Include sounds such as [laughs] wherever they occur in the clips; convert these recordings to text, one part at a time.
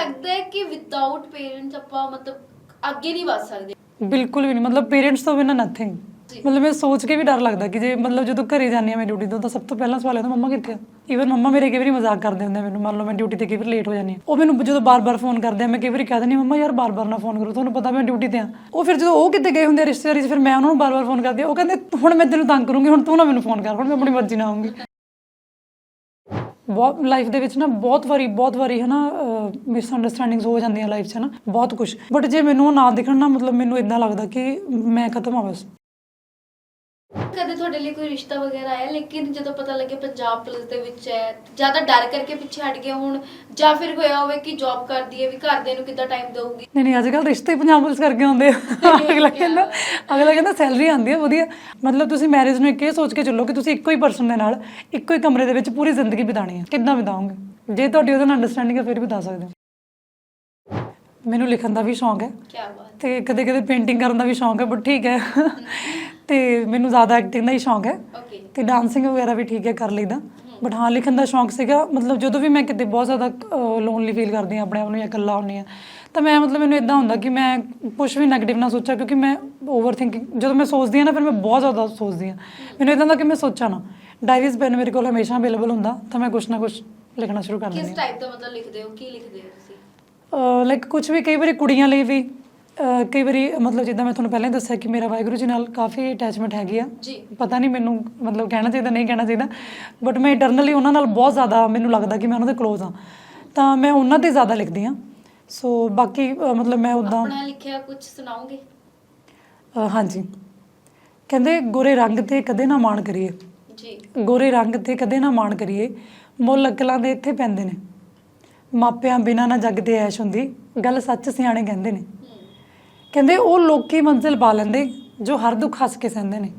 ਲੱਗਦਾ ਹੈ ਕਿ ਵਿਦਆਊਟ ਪੇਰੈਂਟਸ ਆਪਾਂ ਮਤਲਬ ਅੱਗੇ ਨਹੀਂ ਵਧ ਸਕਦੇ। ਬਿਲਕੁਲ ਵੀ ਨਹੀਂ ਮਤਲਬ ਪੇਰੈਂਟਸ ਤੋਂ ਬਿਨਾਂ ਨਥਿੰਗ। ਮਤਲਬ ਇਹ ਸੋਚ ਕੇ ਵੀ ਡਰ ਲੱਗਦਾ ਕਿ ਜੇ ਮਤਲਬ ਜਦੋਂ ਘਰੇ ਜਾਂਦੀ ਆ ਮੈਂ ਡਿਊਟੀ ਤੋਂ ਤਾਂ ਸਭ ਤੋਂ ਪਹਿਲਾਂ ਸਵਾਲ ਆਉਂਦਾ ਮੰਮਾ ਕਿੱਥੇ ਆ? ਈਵਨ ਮੰਮਾ ਮੇਰੇ ਕਈ ਵਾਰੀ ਮਜ਼ਾਕ ਕਰਦੇ ਹੁੰਦੇ ਮੈਨੂੰ ਮੰਨ ਲਓ ਮੈਂ ਡਿਊਟੀ ਤੇ ਕਈ ਵਾਰੀ ਲੇਟ ਹੋ ਜਾਂਦੀ ਆ ਉਹ ਮੈਨੂੰ ਜਦੋਂ ਬਾਰ-ਬਾਰ ਫੋਨ ਕਰਦੇ ਆ ਮੈਂ ਕਈ ਵਾਰੀ ਕਹਿ ਦਿੰਦੀ ਮੰਮਾ ਯਾਰ ਬਾਰ-ਬਾਰ ਨਾ ਫੋਨ ਕਰੋ ਤੁਹਾਨੂੰ ਪਤਾ ਮੈਂ ਡਿਊਟੀ ਤੇ ਆ ਉਹ ਫਿਰ ਜਦੋਂ ਉਹ ਕਿਤੇ ਗਏ ਹੁੰਦੇ ਰਿਸ਼ਤੇਦਾਰੀ 'ਚ ਫਿਰ ਮੈਂ ਉਹਨਾਂ ਨੂੰ ਬਾਰ-ਬਾਰ ਫੋਨ ਕਰਦੀ ਆ ਉਹ ਕਹਿੰਦੇ ਹੁਣ ਮੈਂ ਤੈਨੂੰ ਤੰਗ ਕਰੂੰਗੀ ਹੁਣ ਤੂੰ ਨਾ ਮੈਨੂੰ ਫੋਨ ਕਰ ਹੁਣ ਮੈਂ ਆਪਣੀ ਮਰਜ਼ੀ ਨਾਲ ਆਉਂਗੀ ਬਹੁਤ ਲਾਈਫ ਦੇ ਵਿੱਚ ਨਾ ਬਹੁਤ ਵਾਰੀ ਬਹੁਤ ਵਾਰੀ ਹਨਾ ਮਿਸ ਅੰਡਰਸਟੈਂਡਿੰਗਸ ਹੋ ਜਾਂਦੀਆਂ ਲਾਈਫ 'ਚ ਨਾ ਬਹੁਤ ਕੁਝ ਬਟ ਜੇ ਮੈਨੂੰ ਉਹ ਨਾ ਦਿਖਣ ਨਾ, ਮਤਲਬ ਮੈਨੂੰ ਇਦਾਂ ਲੱਗਦਾ ਕਿ ਮੈਂ ਖਤਮ ਆ ਬਸ। ਕਦੇ ਤੁਹਾਡੇ ਲਈ ਕੋਈ ਰਿਸ਼ਤਾ ਵਗੈਰਾ ਆਇਆ? ਲੇਕਿਨ ਜਦੋਂ ਪਤਾ ਲੱਗਿਆ ਪੰਜਾਬ ਪੁਲਿਸ ਦੇ ਵਿੱਚ ਹੈ ਜ਼ਿਆਦਾ ਡਰ ਕਰਕੇ ਪਿੱਛੇ ਹਟ ਗਿਆ ਹੁਣ ਜਾਂ ਫਿਰ ਹੋਇਆ ਹੋਵੇ ਕਿ ਜੌਬ ਕਰਦੀ ਹੈ ਵੀ ਘਰਦੇ ਨੂੰ ਕਿੱਦਾਂ ਟਾਈਮ ਦੇਊਗੀ? ਨਹੀਂ ਨਹੀਂ ਅੱਜ ਕੱਲ ਰਿਸ਼ਤੇ ਪੰਜਾਬ ਪੁਲਿਸ ਕਰਕੇ ਆਉਂਦੇ ਆ। [laughs] ਅਗਲਾ ਕਹਿੰਦਾ ਅਗਲਾ ਕਹਿੰਦਾ ਸੈਲਰੀ ਆਉਂਦੀ ਹੈ ਵਧੀਆ। ਮਤਲਬ ਤੁਸੀਂ ਮੈਰਿਜ ਨੂੰ ਇੱਕ ਇਹ ਸੋਚ ਕੇ ਚੱਲੋ ਕਿ ਤੁਸੀਂ ਇੱਕੋ ਹੀ ਪਰਸਨ ਦੇ ਨਾਲ ਇੱਕੋ ਹੀ ਕਮਰੇ ਦੇ ਵਿੱਚ ਪੂਰੀ ਜ਼ਿੰਦਗੀ ਬਿਤਾਣੀ ਹੈ ਕਿੱਦਾਂ ਬਿਤਾਓਗੇ? ਜੇ ਤੁਹਾਡੀ ਉਹਦੇ ਨਾਲ ਅੰਡਰਸਟੈਂਡਿੰਗ ਹੈ ਫਿਰ ਬਿਤਾ ਸਕਦੇ ਹੋ। ਮੈਨੂੰ ਲਿਖਣ ਦਾ ਵੀ ਸ਼ੌਂਕ ਹੈ ਕੀ ਬਾਤ ਤੇ ਕਦੇ ਕਦੇ ਪੇਂਟਿੰਗ ਕਰਨ ਦਾ ਵੀ ਸ਼ੌਂਕ ਹੈ ਬਟ ਠੀਕ ਹੈ। ਤੇ ਮੈਨੂੰ ਜ਼ਿਆਦਾ ਐਕਟਿੰਗ ਦਾ ਹੀ ਸ਼ੌਂਕ ਹੈ ਓਕੇ ਤੇ ਡਾਂਸਿੰਗ ਵਗੈਰਾ ਵੀ ਠੀਕ ਹੈ ਕਰ ਲਈਦਾ। ਬਟ ਹਾਂ ਲਿਖਣ ਦਾ ਸ਼ੌਂਕ ਸੀਗਾ ਮਤਲਬ ਜਦੋਂ ਵੀ ਮੈਂ ਕਿਤੇ ਬਹੁਤ ਜ਼ਿਆਦਾ ਲੋਨਲੀ ਫੀਲ ਕਰਦੀ ਹਾਂ ਆਪਣੇ ਆਪ ਨੂੰ ਜਾਂ ਇਕੱਲਾ ਹੁੰਦੀ ਹਾਂ ਤਾਂ ਮੈਂ ਮਤਲਬ ਮੈਨੂੰ ਇਦਾਂ ਹੁੰਦਾ ਕਿ ਮੈਂ ਕੁਝ ਵੀ ਨੈਗੇਟਿਵ ਨਾ ਸੋਚਾਂ ਕਿਉਂਕਿ ਮੈਂ ਓਵਰ ਥਿੰਕਿੰਗ ਜਦੋਂ ਮੈਂ ਸੋਚਦੀ ਹਾਂ ਨਾ ਫਿਰ ਮੈਂ ਬਹੁਤ ਜ਼ਿਆਦਾ ਸੋਚਦੀ ਹਾਂ। ਮੈਨੂੰ ਇਦਾਂ ਦਾ ਕਿ ਮੈਂ ਸੋਚਾਂ ਨਾ ਡਾਇਰੀਜ਼ ਪੈਨ ਮੇਰੇ ਕੋਲ ਹਮੇਸ਼ਾ ਅਵੇਲੇਬਲ ਹੁੰਦਾ ਤਾਂ ਮੈਂ ਕੁਝ ਨਾ ਕੁਝ ਲਿਖਣਾ ਸ਼ੁਰੂ ਕਰ ਕਿਸ ਦਿੰਦੀ ਟਾਈਪ ਦਾ ਮਤਲਬ ਲਿਖਦੇ ਹੋ ਕੀ ਲਿਖਦੇ ਹੋ ਤੁਸੀਂ? ਲਾਈਕ ਕੁਝ ਵੀ ਕਈ ਵਾਰੀ ਕੁੜੀਆਂ ਲਈ ਵੀ ਕਈ ਵਾਰੀ ਮਤਲਬ ਜਿੱਦਾਂ ਮੈਂ ਤੁਹਾਨੂੰ ਪਹਿਲਾਂ ਹੀ ਦੱਸਿਆ ਕਿ ਮੇਰਾ ਵਾਹਿਗੁਰੂ ਜੀ ਨਾਲ ਕਾਫੀ ਅਟੈਚਮੈਂਟ ਹੈਗੀ ਆ। ਜੀ। ਪਤਾ ਨਹੀਂ ਮੈਨੂੰ ਮਤਲਬ ਕਹਿਣਾ ਚਾਹੀਦਾ ਨਹੀਂ ਕਹਿਣਾ ਚਾਹੀਦਾ। ਬਟ ਮੈਂ ਇਟਰਨਲੀ ਉਹਨਾਂ ਨਾਲ ਬਹੁਤ ਜ਼ਿਆਦਾ ਮੈਨੂੰ ਲੱਗਦਾ ਕਿ ਮੈਂ ਉਹਨਾਂ ਦੇ ক্লোਜ਼ ਹਾਂ। ਤਾਂ ਮੈਂ ਉਹਨਾਂ ਤੇ ਜ਼ਿਆਦਾ ਲਿਖਦੀ ਹਾਂ। ਸੋ ਬਾਕੀ ਮਤਲਬ ਮੈਂ ਉਦਾਂ ਆਪਣਾ ਲਿਖਿਆ ਕੁਝ ਸੁਣਾਓਗੇ? ਹਾਂਜੀ। ਕਹਿੰਦੇ ਗੋਰੇ ਰੰਗ ਤੇ ਕਦੇ ਨਾ ਮਾਣ ਕਰੀਏ। ਜੀ। ਗੋਰੇ ਰੰਗ ਤੇ ਕਦੇ ਨਾ ਮਾਣ ਕਰੀਏ। ਮੁੱਲ ਅਕਲਾਂ ਦੇ ਇੱਥੇ ਪੈਂਦੇ ਨੇ। ਮਾਪਿਆਂ ਬਿਨਾਂ ਨਾ ਜੱਗ ਤੇ ਐਸ਼ ਹੁੰਦੀ। ਗੱਲ ਸੱਚ ਸਿਆਣੇ ਕਹਿੰਦੇ ਨੇ। ਕਹਿੰਦੇ ਉਹ ਲੋਕੀ ਮੰਜ਼ਿਲ ਪਾ ਲੈਂਦੇ ਜੋ ਹਰ ਦੁੱਖ ਹੱਸ ਕੇ ਸਹਿੰਦੇ ਨੇ।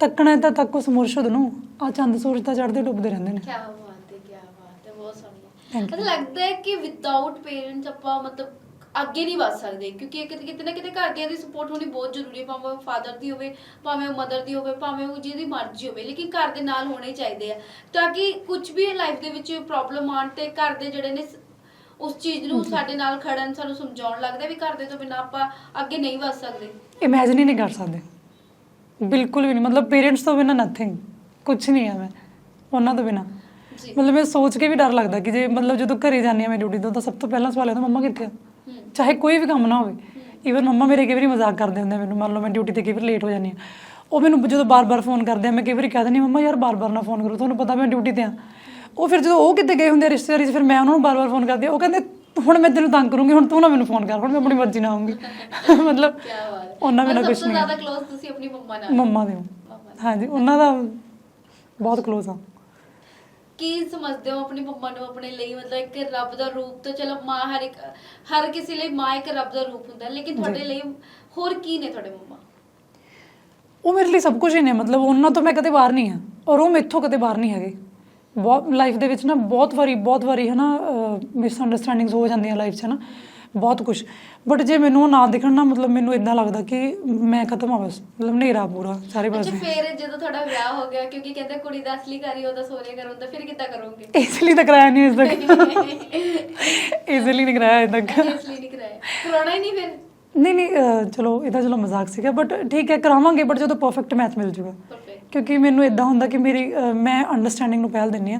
ਤੱਕਣਾ ਤਾਂ ਤੱਕੋ ਸਮੁਰਸ਼ਦ ਨੂੰ ਆ ਚੰਦ ਸੂਰਜ ਤਾਂ ਚੜ੍ਹਦੇ ਡੁੱਬਦੇ ਰਹਿੰਦੇ ਨੇ। ਕੀ ਬਾਤ ਹੈ ਕੀ ਬਾਤ ਹੈ ਬਹੁਤ ਸੋਹਣੀ Thank ਹੈ ਮਤਲਬ ਲੱਗਦਾ ਹੈ ਕਿ ਵਿਦਆਊਟ ਪੇਰੈਂਟਸ ਆਪਾਂ ਮਤਲਬ ਅੱਗੇ ਨਹੀਂ ਵਧ ਸਕਦੇ ਕਿਉਂਕਿ ਕਿਤੇ ਕਿਤੇ ਨਾ ਕਿਤੇ ਘਰਦਿਆਂ ਦੀ ਸਪੋਰਟ ਹੋਣੀ ਬਹੁਤ ਜ਼ਰੂਰੀ ਹੈ ਭਾਵੇਂ ਉਹ ਫਾਦਰ ਦੀ ਹੋਵੇ ਭਾਵੇਂ ਉਹ ਮਦਰ ਦੀ ਹੋਵੇ ਭਾਵੇਂ ਉਹ ਜਿਹਦੀ ਮਰਜ਼ੀ ਹੋਵੇ ਲੇਕਿਨ ਘਰ ਦੇ ਨਾਲ ਹੋਣੇ ਚਾਹੀਦੇ ਆ। ਤਾਂ ਕਿ ਕੁਝ ਵੀ ਲਾਈਫ ਦੇ ਵਿੱਚ ਪ੍ਰੋਬਲਮ ਆਣ ਤੇ ਘਰ ਦੇ ਜਿਹੜੇ ਨੇ ਉਸ ਚੀਜ਼ ਨੂੰ ਸਾਡੇ ਨਾਲ ਖੜਨ ਸਾਨੂੰ ਸਮਝਾਉਣ ਲੱਗਦਾ ਵੀ ਘਰ ਦੇ ਤੋਂ ਬਿਨਾਂ ਆਪਾਂ ਅੱਗੇ ਨਹੀਂ ਵਧ ਸਕਦੇ। ਇਮੇਜਿਨ ਹੀ ਨਹੀਂ ਕਰ ਸਕਦੇ। ਬਿਲਕੁਲ ਵੀ ਨਹੀਂ। ਮਤਲਬ ਪੇਰੈਂਟਸ ਤੋਂ ਬਿਨਾਂ ਨਥਿੰਗ ਕੁਝ ਨਹੀਂ ਹੈ ਮੈਂ। ਉਹਨਾਂ ਤੋਂ ਬਿਨਾਂ। ਜੀ। ਮਤਲਬ ਇਹ ਸੋਚ ਕੇ ਵੀ ਡਰ ਲੱਗਦਾ ਕਿ ਜੇ ਮਤਲਬ ਜਦੋਂ ਘਰੇ ਜਾਂਦੀ ਆ ਮੈਂ ਡਿਊਟੀ ਤੋਂ ਤਾਂ ਸਭ ਤੋਂ ਪਹਿਲਾਂ ਸਵਾਲ ਆਉਂਦਾ ਮੰਮਾ ਕਿੱਥੇ ਆ? ਹੂੰ। ਚਾਹੇ ਕੋਈ ਵੀ ਕੰਮ ਨਾ ਹੋਵੇ। ਈਵਨ ਮੰਮਾ ਮੇਰੇ ਕਈ ਵਾਰੀ ਮਜ਼ਾਕ ਕਰਦੇ ਹੁੰਦੇ ਆ ਮੈਨੂੰ। ਮੰਨ ਲਓ ਮੈਂ ਡਿਊਟੀ ਤੇ ਕਈ ਵਾਰੀ ਲੇਟ ਹੋ ਜਾਂਦੀ ਆ ਉਹ ਮੈਨੂੰ ਜਦੋਂ ਬਾਰ-ਬਾਰ ਫੋਨ ਕਰਦੇ ਆ ਮੈਂ ਕਈ ਵਾਰੀ ਕਹਿ ਦਿੰਦੀ ਹਾਂ, ਮੰਮਾ ਯਾਰ ਬਾਰ-ਬਾਰ ਨਾ ਫੋਨ ਕਰੋ। ਤੁਹਾਨੂੰ ਪਤਾ ਮੈਂ ਡਿਊਟੀ ਤੇ ਆ ਉਹ ਫਿਰ ਜਦੋਂ ਉਹ ਕਿਤੇ ਗਏ ਹੁੰਦੇ ਰਿਸ਼ਤੇਦਾਰੀ ਫਿਰ ਮੈਂ ਉਹਨਾਂ ਨੂੰ ਬਾਰ-ਬਾਰ ਫੋਨ ਕਰਦੀ ਉਹ ਕਹਿੰਦੇ ਹੁਣ ਮੈਂ ਤੈਨੂੰ ਤੰਗ ਕਰੂੰਗੀ ਹੁਣ ਤੂੰ ਨਾ ਮੈਨੂੰ ਫੋਨ ਕਰ ਹੁਣ ਮੈਂ ਆਪਣੀ ਮਰਜ਼ੀ ਨਾਲ ਆਉਂਗੀ [laughs] ਮਤਲਬ ਉਹਨਾਂ ਬਿਨਾਂ ਕੁਝ ਨਹੀਂ। ਜ਼ਿਆਦਾ ਕਲੋਜ਼ ਤੁਸੀਂ ਆਪਣੀ ਮੰਮਾ ਨਾਲ? ਮੰਮਾ ਦੇ ਹੋ। ਹਾਂਜੀ ਉਹਨਾਂ ਦਾ ਬਹੁਤ ਕਲੋਜ਼ ਆ ਕੀ ਸਮਝਦੇ ਹੋ ਆਪਣੀ ਮੰਮਾ ਨੂੰ ਆਪਣੇ ਲਈ? ਮਤਲਬ ਇੱਕ ਰੱਬ ਦਾ ਰੂਪ ਤਾਂ ਚਲੋ ਮਾਂ ਹਰ ਇੱਕ ਹਰ ਕਿਸੇ ਲਈ ਮਾਂ ਇੱਕ ਰੱਬ ਦਾ ਰੂਪ ਹੁੰਦਾ ਲੇਕਿਨ ਤੁਹਾਡੇ ਲਈ ਹੋਰ ਕੀ ਨੇ ਤੁਹਾਡੇ ਮੰਮਾ? ਉਹ ਮੇਰੇ ਲਈ ਸਭ ਕੁਝ ਹੀ ਨੇ ਮਤਲਬ ਉਹਨਾਂ ਤੋਂ ਮੈਂ ਕਦੇ ਬਾਹਰ ਨਹੀਂ ਆ ਔਰ ਉਹ ਮੈਥੋਂ ਕਦੇ ਬਾਹਰ ਨਹੀਂ ਹੈਗੇ। ਬਹੁਤ ਲਾਈਫ ਦੇ ਵਿੱਚ ਨਾ ਬਹੁਤ ਵਾਰੀ ਬਹੁਤ ਵਾਰੀ ਹਨਾ ਮਿਸ ਅੰਡਰਸਟੈਂਡਿੰਗਸ ਹੋ ਜਾਂਦੀਆਂ ਲਾਈਫ 'ਚ ਨਾ ਬਹੁਤ ਕੁਝ ਬਟ ਜੇ ਮੈਨੂੰ ਨਾ ਦਿਖਣ ਨਾ ਮਤਲਬ ਮੈਨੂੰ ਇਦਾਂ ਲੱਗਦਾ ਕਿ ਮੈਂ ਖਤਮ ਆ ਬਸ ਮਤਲਬ ਹਨੇਰਾ ਪੂਰਾ ਸਾਰੇ ਅੱਛਾ ਪਾਸੇ। ਫਿਰ ਜਦੋਂ ਤੁਹਾਡਾ ਵਿਆਹ ਹੋ ਗਿਆ ਕਿਉਂਕਿ ਕਹਿੰਦੇ ਕੁੜੀ ਦਾ ਅਸਲੀ ਘਰ ਉਹਦਾ ਸੋਹਰੇ ਘਰ ਹੁੰਦਾ ਫਿਰ ਕਿੱਦਾਂ ਕਰੋਗੇ? ਇਸ ਲਈ ਤਾਂ ਕਰਾਇਆ ਨਹੀਂ ਇਸ ਤੱਕ। ਇਸ ਲਈ ਨਹੀਂ ਕਰਾਇਆ ਇਸ ਲਈ ਨਹੀਂ ਕਰਾਇਆ। ਕਰਾਉਣਾ ਹੀ ਨਹੀਂ ਫਿਰ? ਨਹੀਂ ਨਹੀਂ ਚਲੋ ਇਹਦਾ ਚਲੋ ਮਜ਼ਾਕ ਸੀਗਾ ਬਟ ਠੀਕ ਹੈ ਕਰਾਵਾਂਗੇ ਬਟ ਜਦੋਂ ਪਰਫੈਕਟ ਮੈਚ ਮਿਲ ਜੂਗਾ। ਕਿਉਂਕਿ ਮੈਨੂੰ ਇਦਾਂ ਹੁੰਦਾ ਕਿ ਮੇਰੀ ਮੈਂ ਅੰਡਰਸਟੈਂਡਿੰਗ ਨੂੰ ਪਹਿਲ ਦਿੰਨੀ ਆ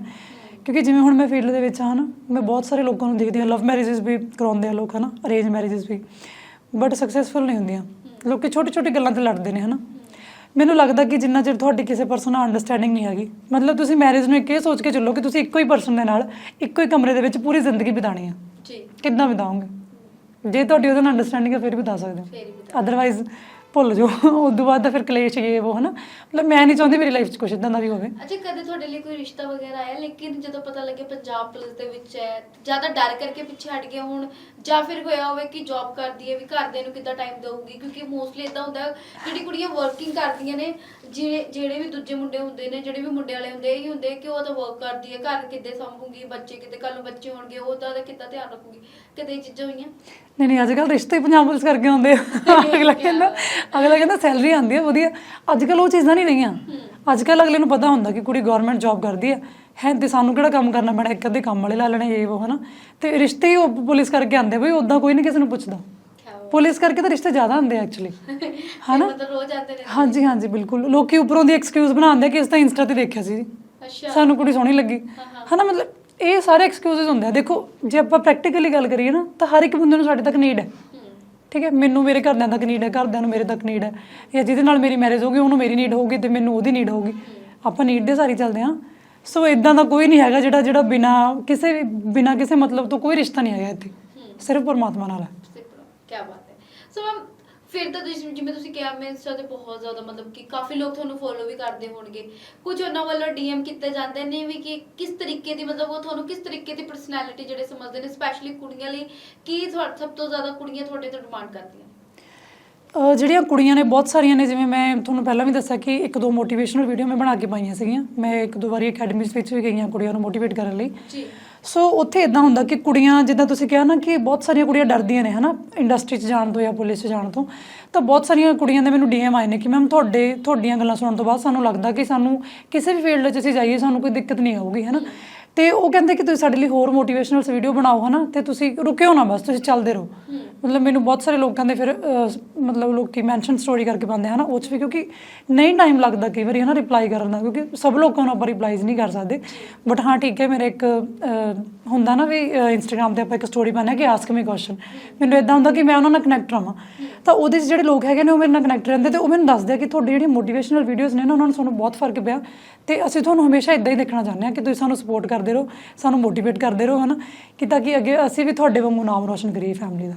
ਕਿਉਂਕਿ ਜਿਵੇਂ ਹੁਣ ਮੈਂ ਫੀਲਡ ਦੇ ਵਿੱਚ ਹਾਂ ਨਾ ਮੈਂ ਬਹੁਤ ਸਾਰੇ ਲੋਕਾਂ ਨੂੰ ਦੇਖਦੀ ਹਾਂ। ਲਵ ਮੈਰਿਜਸ ਵੀ ਕਰਾਉਂਦੇ ਆ ਲੋਕ ਹਨਾ? ਅਰੇਂਜ ਮੈਰਿਜਸ ਵੀ। ਬਟ ਸਕਸੈਸਫੁਲ ਨਹੀਂ ਹੁੰਦੀਆਂ। ਲੋਕੀ ਛੋਟੀ ਛੋਟੀ ਗੱਲਾਂ ਤੇ ਲੜਦੇ ਨੇ ਹਨਾ? ਮੈਨੂੰ ਲੱਗਦਾ ਕਿ ਜਿੰਨਾ ਚਿਰ ਤੁਹਾਡੀ ਕਿਸੇ ਪਰਸਨ ਨਾਲ ਅੰਡਰਸਟੈਂਡਿੰਗ ਨਹੀਂ ਹੈਗੀ ਮਤਲਬ ਤੁਸੀਂ ਮੈਰਿਜ ਨੂੰ ਇੱਕ ਇਹ ਸੋਚ ਕੇ ਚੱਲੋ ਕਿ ਤੁਸੀਂ ਇੱਕੋ ਹੀ ਪਰਸਨ ਦੇ ਨਾਲ ਇੱਕੋ ਹੀ ਕਮਰੇ ਦੇ ਵਿੱਚ ਪੂਰੀ ਜ਼ਿੰਦਗੀ ਬਿਤਾਣੀ ਆ। ਜੀ। ਕਿੱਦਾਂ ਬਿਤਾਓਗੇ? ਜੇ ਤੁਹਾਡੀ ਉਹਦੇ ਨਾਲ ਅੰਡਰਸਟੈਂਡਿੰਗ ਹੈ ਫਿਰ ਬਤਾ ਸਕਦੇ ਹੋ। ਫੇਰ ਵੀ ਅਦਰਵਾਈਜ਼ ਭੁੱਲ ਜਾਓ। ਤੋਂ ਬਾਅਦ ਤਾਂ ਫਿਰ ਕਲੇਸ਼ ਇਹ ਉਹ ਹਨਾ। ਮਤਲਬ ਮੈਂ ਨਹੀਂ ਚਾਹੁੰਦੀ ਮੇਰੀ ਲਾਈਫ 'ਚ ਕੁਝ ਇਦਾਂ ਦਾ ਵੀ ਹੋਵੇ। ਅੱਛਾ ਕਦੇ ਤੁਹਾਡੇ ਲਈ ਕੋਈ ਰਿਸ਼ਤਾ ਵਗੈਰਾ ਆਇਆ? ਲੇਕਿਨ ਜਦੋਂ ਪਤਾ ਲੱਗਿਆ ਪੰਜਾਬ ਪੁਲਿਸ ਦੇ ਵਿੱਚ ਹੈ ਜ਼ਿਆਦਾ ਡਰ ਕਰਕੇ ਪਿੱਛੇ ਹਟ ਗਿਆ ਹੁਣ ਜਾਂ ਫਿਰ ਹੋਇਆ ਹੋਵੇ ਕਿ ਜੌਬ ਕਰਦੀ ਹੈ ਵੀ ਘਰਦਿਆਂ ਨੂੰ ਕਿੱਦਾਂ ਟਾਈਮ ਦੇਊਗੀ? ਕਿਉਂਕਿ ਮੋਸਟਲੀ ਇਦਾਂ ਹੁੰਦਾ ਜਿਹੜੀ ਕੁੜੀਆਂ ਵਰਕਿੰਗ ਕਰਦੀਆਂ ਨੇ ਜਿਹੜੇ ਜਿਹੜੇ ਵੀ ਦੂਜੇ ਮੁੰਡੇ ਹੁੰਦੇ ਨੇ ਜਿਹੜੇ ਵੀ ਮੁੰਡੇ ਵਾਲੇ ਹੁੰਦੇ ਇਹ ਹੁੰਦੇ ਕਿ ਉਹ ਤਾਂ ਵਰਕ ਕਰਦੀ ਹੈ ਘਰ ਕਿੱਦਾਂ ਸੰਭੂਗੀ ਬੱਚੇ ਕਿਤੇ ਕੱਲ ਨੂੰ ਬੱਚੇ ਹੋਣਗੇ ਉਹਦਾ ਦਾ ਕਿੱਦਾਂ ਧਿਆਨ ਰੱਖੂਗੀ? ਕਦੇ ਇਹ ਚੀਜ਼ਾਂ ਹੋਈਆਂ? ਨਹੀਂ ਨਹੀਂ ਅੱਜ ਕੱਲ ਰਿਸ਼ਤੇ ਪੰਜਾਬ ਪੁਲਿਸ ਕਰਕੇ ਆਉਂਦੇ ਆ। ਅਗਲਾ ਕਹਿੰਦਾ ਅਗਲਾ ਕਹਿੰਦਾ ਸੈਲਰੀ ਆਉਂਦੀ ਹੈ ਵਧੀਆ। ਅੱਜ ਕੱਲ ਉਹ ਚੀਜ਼ਾਂ ਨਹੀਂ ਰਹੀਆਂ। ਅੱਜ ਕੱਲ ਅਗਲੇ ਨੂੰ ਪਤਾ ਹੁੰਦਾ ਕਿ ਕੁੜੀ ਗਵਰਨਮੈਂਟ ਜੌਬ ਕਰਦੀ ਹੈ ਹੈ ਤੇ ਸਾਨੂੰ ਕਿਹੜਾ ਕੰਮ ਕਰਨਾ ਪੈਣਾ? ਇੱਕ ਅੱਧੇ ਕੰਮ ਵਾਲੇ ਲਾ ਲੈਣੇ ਇਹ ਉਹ ਹਨਾ। ਤੇ ਰਿਸ਼ਤੇ ਹੀ ਉਹ ਪੁਲਿਸ ਕਰਕੇ ਆਉਂਦੇ ਬਈ ਉਦਾਂ ਕੋਈ ਨਹੀਂ ਕਿਸੇ ਨੂੰ ਪੁੱਛਦਾ। ਪੁਲਿਸ ਕਰਕੇ ਤਾਂ ਰਿਸ਼ਤੇ ਜ਼ਿਆਦਾ ਹੁੰਦੇ ਐਕਚੁਅਲੀ [laughs] ਹਨਾ? ਮਤਲਬ ਰੋਜ਼ ਆਉਂਦੇ ਨੇ ਹਾਂਜੀ ਹਾਂਜੀ ਬਿਲਕੁਲ। ਲੋਕੀ ਉੱਪਰੋਂ ਦੀ ਐਕਸਕਿਊਜ਼ ਬਣਾਉਂਦੇ ਕਿ ਇਸ ਤਾਂ ਇੰਸਟਾ ਤੇ ਦੇਖਿਆ ਸੀ। ਅੱਛਾ। ਸਾਨੂੰ ਕੁੜੀ ਸੋਹਣੀ ਲੱਗੀ। ਹਨਾ ਮਤਲਬ ਇਹ ਸਾਰੇ ਐਕਸਕਿਊਜ਼ਸ ਹੁੰਦੇ ਆ। ਦੇਖੋ ਜੇ ਆਪਾਂ ਪ੍ਰੈਕਟੀਕਲੀ ਗੱਲ ਕਰੀਏ ਨਾ ਤਾਂ ਹਰ ਇੱਕ ਬੰਦੇ ਨੂੰ ਸਾਡੇ ਤੱਕ ਨੀਡ ਹੂੰ ਠੀਕ ਹੈ? ਮੈਨੂੰ ਮੇਰੇ ਘਰਦਿਆਂ ਤੱਕ ਨੀਡ ਹੈ, ਘਰਦਿਆਂ ਨੂੰ ਮੇਰੇ ਤੱਕ ਨੀਡ ਹੈ। ਜਾਂ ਜਿਹਦੇ ਨਾਲ ਮੇਰੀ ਮੈਰਿਜ ਹੋਗੀ ਉਹਨੂੰ ਮੇਰੀ ਨੀਡ ਹੋਊਗੀ ਤੇ ਮੈਨੂੰ ਉਹਦੀ ਨੀਡ ਹੋਊਗੀ। ਆਪਾਂ ਨੀਡ ਦੇ ਸਾਰੀ ਚੱਲਦੇ ਹਾਂ। ਸੋ ਇਦਾਂ ਦਾ ਕੋਈ ਨਹੀਂ ਹੈਗਾ ਜਿਹੜਾ ਜਿਹੜਾ ਬਿਨਾ ਕਿਸੇ ਵੀ ਬਿਨਾ ਕਿਸੇ ਮਤਲਬ ਤੋਂ ਕੋਈ ਰਿਸ਼ਤਾ ਨਹੀਂ ਹੈਗਾ ਇੱਥੇ। ਸਿਰਫ ਪਰਮਾਤਮਾ ਨਾਲ ਹੈ। ਕੀ ਬਾਤ ਹੈ। ਸੋ ਫਿਰ ਤਾਂ ਤੁਸੀਂ, ਜਿਵੇਂ ਤੁਸੀਂ ਕਿਹਾ, ਮੈਂ ਇੰਸਟਾ ਤੇ ਬਹੁਤ ਜ਼ਿਆਦਾ ਮਤਲਬ ਕਿ ਕਾਫੀ ਲੋਕ ਤੁਹਾਨੂੰ ਫੋਲੋ ਵੀ ਕਰਦੇ ਹੋਣਗੇ। ਕੁਝ ਉਹਨਾਂ ਵੱਲੋਂ ਡੀਐਮ ਕੀਤੇ ਜਾਂਦੇ ਨੇ ਵੀ ਕਿ ਕਿਸ ਤਰੀਕੇ ਦੀ ਮਤਲਬ ਉਹ ਤੁਹਾਨੂੰ ਕਿਸ ਤਰੀਕੇ ਦੀ ਪਰਸਨੈਲਿਟੀ ਜਿਹੜੇ ਸਮਝਦੇ ਨੇ ਸਪੈਸ਼ਲੀ ਕੁੜੀਆਂ ਲਈ, ਕੀ ਤੁਹਾ- ਸਭ ਤੋਂ ਜ਼ਿਆਦਾ ਕੁੜੀਆਂ ਤੁਹਾਡੇ ਤੋਂ ਡਿਮਾਂਡ ਕਰਦੀਆਂ ਜਿਹੜੀਆਂ ਕੁੜੀਆਂ ਨੇ ਬਹੁਤ ਸਾਰੀਆਂ ਨੇ ਜਿਵੇਂ ਮੈਂ ਤੁਹਾਨੂੰ ਪਹਿਲਾਂ ਵੀ ਦੱਸਿਆ ਕਿ ਇੱਕ ਦੋ ਮੋਟੀਵੇਸ਼ਨਲ ਵੀਡੀਓ ਮੈਂ ਬਣਾ ਕੇ ਪਾਈਆਂ ਸੀਗੀਆਂ। ਮੈਂ ਇੱਕ ਦੋ ਵਾਰੀ ਅਕੈਡਮੀਜ਼ ਵਿੱਚ ਵੀ ਗਈਆਂ ਕੁੜੀਆਂ ਨੂੰ ਮੋਟੀਵੇਟ ਕਰਨ ਲਈ। ਜੀ। ਸੋ ਉੱਥੇ ਇਦਾਂ ਹੁੰਦਾ ਕਿ ਕੁੜੀਆਂ ਜਿੱਦਾਂ ਤੁਸੀਂ ਕਿਹਾ ਨਾ ਕਿ ਬਹੁਤ ਸਾਰੀਆਂ ਕੁੜੀਆਂ ਡਰਦੀਆਂ ਨੇ ਹਨਾ? ਇੰਡਸਟਰੀ 'ਚ ਜਾਣ ਤੋਂ ਜਾਂ ਪੁਲਿਸ 'ਚ ਜਾਣ ਤੋਂ। ਤਾਂ ਬਹੁਤ ਸਾਰੀਆਂ ਕੁੜੀਆਂ ਦੇ ਮੈਨੂੰ ਡੀਐਮ ਆਏ ਨੇ ਕਿ ਮੈਮ ਤੁਹਾਡੇ ਤੁਹਾਡੀਆਂ ਗੱਲਾਂ ਸੁਣਨ ਤੋਂ ਬਾਅਦ ਸਾਨੂੰ ਲੱਗਦਾ ਕਿ ਸਾਨੂੰ ਕਿਸੇ ਵੀ ਫੀਲਡ 'ਚ ਅਸੀਂ ਜਾਈਏ ਸਾਨੂੰ ਕੋਈ ਦਿੱਕਤ ਨਹੀਂ ਆਊਗੀ ਹਨਾ? ਤੇ ਉਹ ਕਹਿੰਦੇ ਕਿ ਤੁਸੀਂ ਸਾਡੇ ਲਈ ਹੋਰ ਮੋਟੀਵੇਸ਼ਨਲ ਵੀਡੀਓ ਬਣਾਓ ਹਨਾ? ਤੇ ਤੁਸੀਂ ਰੁਕਿਓ ਨਾ ਬਸ ਤੁਸੀਂ ਚੱਲਦੇ ਰਹੋ। ਮਤਲਬ ਮੈਨੂੰ ਬਹੁਤ ਸਾਰੇ ਲੋਕਾਂ ਦੇ ਫਿਰ ਮਤਲਬ ਲੋਕੀ ਮੈਂਸ਼ਨ ਸਟੋਰੀ ਕਰਕੇ ਪਾਉਂਦੇ ਹਨ? ਉਹ 'ਚ ਵੀ ਕਿਉਂਕਿ ਨਹੀਂ ਟਾਈਮ ਲੱਗਦਾ ਕਈ ਵਾਰੀ ਹਨਾ ਰਿਪਲਾਈ ਕਰਨ ਦਾ ਕਿਉਂਕਿ ਸਭ ਲੋਕਾਂ ਨੂੰ ਆਪਾਂ ਰਿਪਲਾਈਜ਼ ਨਹੀਂ ਕਰ ਸਕਦੇ। ਬਟ ਹਾਂ ਠੀਕ ਹੈ ਮੇਰੇ ਇੱਕ ਹੁੰਦਾ ਨਾ ਵੀ ਇੰਸਟਾਗ੍ਰam ਤੇ ਆਪਾਂ ਇੱਕ ਸਟੋਰੀ ਪਾਉਂਦੇ ਹਾਂ ਕਿ ਆਸਕ ਮੀ ਕੁਐਸਚਨ ਮੈਨੂੰ ਇਦਾਂ ਹੁੰਦਾ ਕਿ ਮੈਂ ਉਹਨਾਂ ਨਾਲ ਕਨੈਕਟ ਰਹਾਂ। ਤਾਂ ਉਹਦੇ 'ਚ ਜਿਹੜੇ ਲੋਕ ਹੈਗੇ ਨੇ ਉਹ ਮੇਰੇ ਨਾਲ ਕਨੈਕਟ ਰਹਿੰਦੇ ਤੇ ਉਹ ਮੈਨੂੰ ਦੱਸਦੇ ਆ ਕਿ ਤੁਹਾਡੀ ਜਿਹੜੀ ਮੋਟੀਵੇਸ਼ਨਲ ਵੀਡੀਓਜ਼ ਨੇ ਨਾ ਉਹਨਾਂ ਨੂੰ ਸਾਨੂੰ ਬਹੁਤ ਫ਼ਰਕ ਪਿਆ। ਤੇ ਅਸੀਂ ਤੁਹਾਨੂੰ ਹਮੇਸ਼ਾ ਇਦਾਂ ਹੀ ਦੇਖਣਾ ਚਾਹੁੰਦੇ ਹਾਂ ਕਿ ਤੁਸੀਂ ਸਾਨੂੰ ਸਪੋਰਟ ਕਰਦੇ ਰਹੋ, ਸਾਨੂੰ ਮੋਟੀਵੇਟ ਕਰਦੇ ਰਹੋ, ਹਨਾ, ਕਿ ਤਾਂ ਕਿ ਅੱਗੇ ਅਸੀਂ ਵੀ ਤੁਹਾਡੇ ਵਾਂਗੂ ਨਾਮ ਰੋਸ਼ਨ ਕਰੀਏ ਫੈਮਿਲੀ ਦਾ।